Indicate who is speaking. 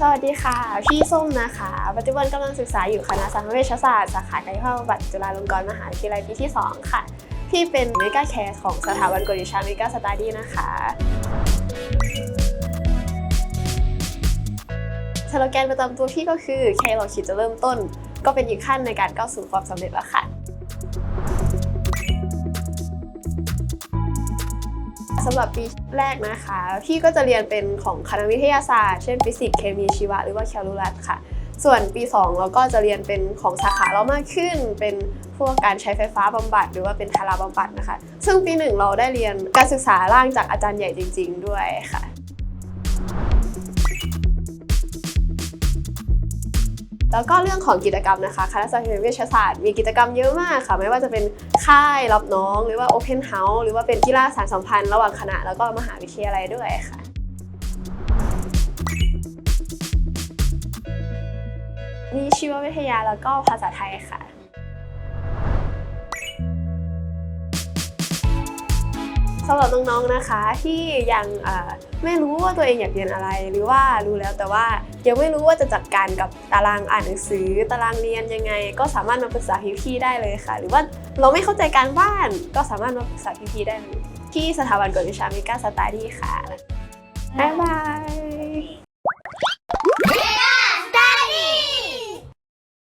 Speaker 1: สวัสดีค่ะ พี่ส้มนะคะ ปัจจุบันกำลังศึกษาอยู่คณะสังคมเวชศาสตร์สาขากายภาพบำบัดจุฬาลงกรณ์มหาวิทยาลัยปีที่ 2 ค่ะพี่เป็นเมกาแคร์ของสถาบันกฎวิชาเมกาสตาดี้นะคะสโลแกนประจำตัวพี่ก็คือแค่เราคิดจะเริ่มต้น ก็เป็นอีกขั้นในการก้าวสู่ความสำเร็จแล้วค่ะ สำหรับปีแรกนะคะ พี่ก็จะเรียนเป็นของคณะวิทยาศาสตร์ เช่นฟิสิกส์เคมีชีวะหรือว่าแคลคูลัสค่ะ ส่วนปี 2 เราก็จะเรียนเป็นของสาขาเรามากขึ้น เป็นพวกการใช้ไฟฟ้าบำบัด หรือว่าเป็นทาราบำบัดนะคะ ซึ่งปีหนึ่งเราได้เรียนการศึกษาร่างจากอาจารย์ใหญ่จริง ๆ ด้วยค่ะ แล้วก็เรื่องของกิจกรรมนะคะคณะสังคมวิทยาศาสตร์มีกิจกรรมเยอะมากค่ะ ไม่ว่าจะเป็นค่ายรับน้อง หรือว่า Open House หรือว่าเป็นกีฬาสารสัมพันธ์ระหว่างคณะแล้วก็มหาวิทยาลัยด้วยค่ะมีชีววิทยาแล้วก็ภาษาไทยค่ะ สำหรับน้องๆนะคะที่ยังไม่รู้ว่าตัวเองอยากเรียนอะไร หรือว่ารู้แล้วแต่ว่ายังไม่รู้ว่าจะจัดการกับตารางอ่านหนังสือ ตารางเรียนยังไง ก็สามารถมาปรึกษาพี่ๆได้เลยค่ะ หรือว่าเราไม่เข้าใจการบ้านก็สามารถมาปรึกษาพี่ๆได้ที่สถาบันกฎวิชาเมกาสตาดี้ค่ะบ๊ายบาย